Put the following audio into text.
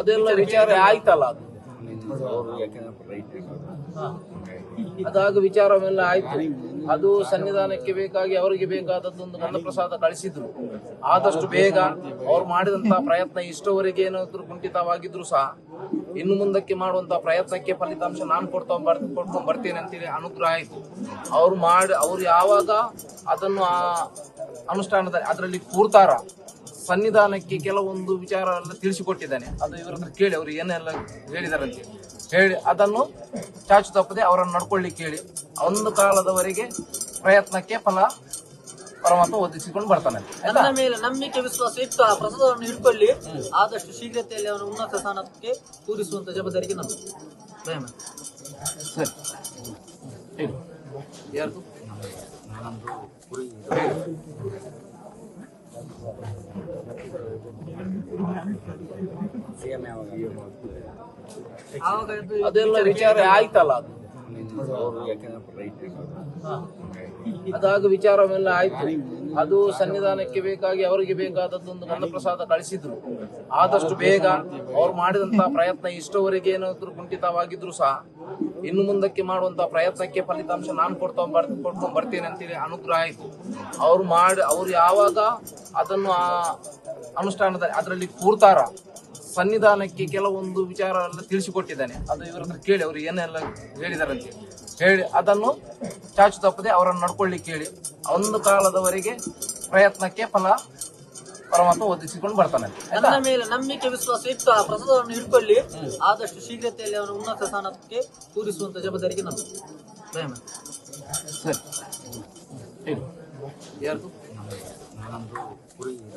ಅದೆಲ್ಲ ವಿಚಾರ ಆಯ್ತಲ್ಲ ಅದು? ಅದಾಗ ವಿಚಾರವೆಲ್ಲ ಆಯ್ತು. ಅದು ಸನ್ನಿಧಾನಕ್ಕೆ ಬೇಕಾಗಿ ಅವರಿಗೆ ಬೇಕಾದದ್ದೊಂದು ಪ್ರಸಾದ ಕಳಿಸಿದ್ರು. ಆದಷ್ಟು ಬೇಗ ಅವ್ರು ಮಾಡಿದಂತಹ ಪ್ರಯತ್ನ ಇಷ್ಟವರೆಗೆ ಏನಾದ್ರು ಕುಂಠಿತವಾಗಿದ್ರು ಸಹ ಇನ್ನು ಮುಂದಕ್ಕೆ ಮಾಡುವಂತಹ ಪ್ರಯತ್ನಕ್ಕೆ ಫಲಿತಾಂಶ ನಾನು ಕೊಡ್ತಾ ಕೊಡ್ಕೊಂಡ್ ಬರ್ತೇನೆ ಅಂತೇಳಿ ಅನುಗ್ರಹ ಆಯ್ತು. ಅವ್ರು ಮಾಡಿ, ಅವ್ರು ಯಾವಾಗ ಅದನ್ನು ಅನುಷ್ಠಾನದ ಅದರಲ್ಲಿ ಕೂರ್ತಾರ. ಸನ್ನಿಧಾನಕ್ಕೆ ಕೆಲವೊಂದು ವಿಚಾರ ಎಲ್ಲ ತಿಳಿಸಿಕೊಟ್ಟಿದ್ದಾನೆ. ಅದು ಇವರ ಹತ್ರ ಕೇಳಿ ಅವರು ಏನೆಲ್ಲ ಹೇಳಿದಾರಂತೆ ಹೇಳಿ. ಅದನ್ನು ಚಾಚು ತಪ್ಪದೆ ಅವರನ್ನು ನಡ್ಕೊಳ್ಳಿ ಹೇಳಿ. ಒಂದು ಕಾಲದವರೆಗೆ ಪ್ರಯತ್ನಕ್ಕೆ ಫಲ ಪರಮಾತ್ಮ ಒದಗಿಸಿಕೊಂಡು ಬರ್ತಾನೆ. ಅದರ ನನ್ನ ಮೇಲೆ ನಂಬಿಕೆ ವಿಶ್ವಾಸ ಇಟ್ಟು ಆ ಪ್ರಸಾದವನ್ನು ಹಿಡ್ಕೊಳ್ಳಿ. ಆದಷ್ಟು ಶೀಘ್ರತೆಯಲ್ಲಿ ಅವನು ಉನ್ನತ ಸ್ಥಾನಕ್ಕೆ ಕೂರಿಸುವಂತ ಜವಾಬ್ದಾರಿಗೆ ನಮ್ಮ ಸರಿ. ಸರಿ ಅದೆಲ್ಲ ವಿಚಾರ ಆಯ್ತಲ್ಲ ಅದು? ಅದಾಗ ವಿಚಾರವೆಲ್ಲ ಆಯ್ತು. ಅದು ಸನ್ನಿಧಾನಕ್ಕೆ ಬೇಕಾಗಿ ಅವರಿಗೆ ಬೇಕಾದದ್ದೊಂದು ಪ್ರಸಾದ ಕಳಿಸಿದ್ರು. ಆದಷ್ಟು ಬೇಗ ಅವ್ರು ಮಾಡಿದಂತ ಪ್ರಯತ್ನ ಇಷ್ಟವರೆಗೆ ಏನಾದ್ರು ಕುಂಠಿತವಾಗಿದ್ರು ಸಹ ಇನ್ನು ಮುಂದಕ್ಕೆ ಮಾಡುವಂತ ಪ್ರಯತ್ನಕ್ಕೆ ಫಲಿತಾಂಶ ನಾನು ಕೊಡ್ತಾ ಕೊಡ್ಕೊಂಡ್ ಬರ್ತೇನೆ ಅಂತೇಳಿ ಅನುಗ್ರಹ ಆಯ್ತು. ಅವ್ರು ಮಾಡಿ, ಅವ್ರು ಯಾವಾಗ ಅದನ್ನು ಆ ಅನುಷ್ಠಾನದ, ಅದರಲ್ಲಿ ಕೂರ್ತಾರ ಸನ್ನಿಧಾನಕ್ಕೆ ಕೆಲವೊಂದು ವಿಚಾರ ತಿಳಿಸಿಕೊಟ್ಟಿದ್ದಾನೆ. ಅದು ಇವರ ಹತ್ರ ಕೇಳಿ, ಅವರು ಏನೆಲ್ಲ ಹೇಳಿದಾರಂತೆ ಹೇಳಿ. ಅದನ್ನು ಚಾಚು ತಪ್ಪದೆ ಅವರನ್ನು ನಡ್ಕೊಳ್ಳಿ ಕೇಳಿ ಒಂದು ಕಾಲದವರೆಗೆ ಪ್ರಯತ್ನಕ್ಕೆ ಫಲ ಪರಮಾತ್ಮ ಒದಗಿಸಿಕೊಂಡು ಬರ್ತಾನೆ. ನನ್ನ ಮೇಲೆ ನಂಬಿಕೆ ವಿಶ್ವಾಸ ಇತ್ತು ಆ ಪ್ರಸಾದವನ್ನು ಹಿಡ್ಕೊಳ್ಳಿ. ಆದಷ್ಟು ಶೀಘ್ರತೆಯಲ್ಲಿ ಅವನ ಉನ್ನತ ಸ್ಥಾನಕ್ಕೆ ಕೂರಿಸುವಂತ ಜವಾಬ್ದಾರಿಗೆ ನಮ್ಮದು. ಸರಿ. ಯಾರು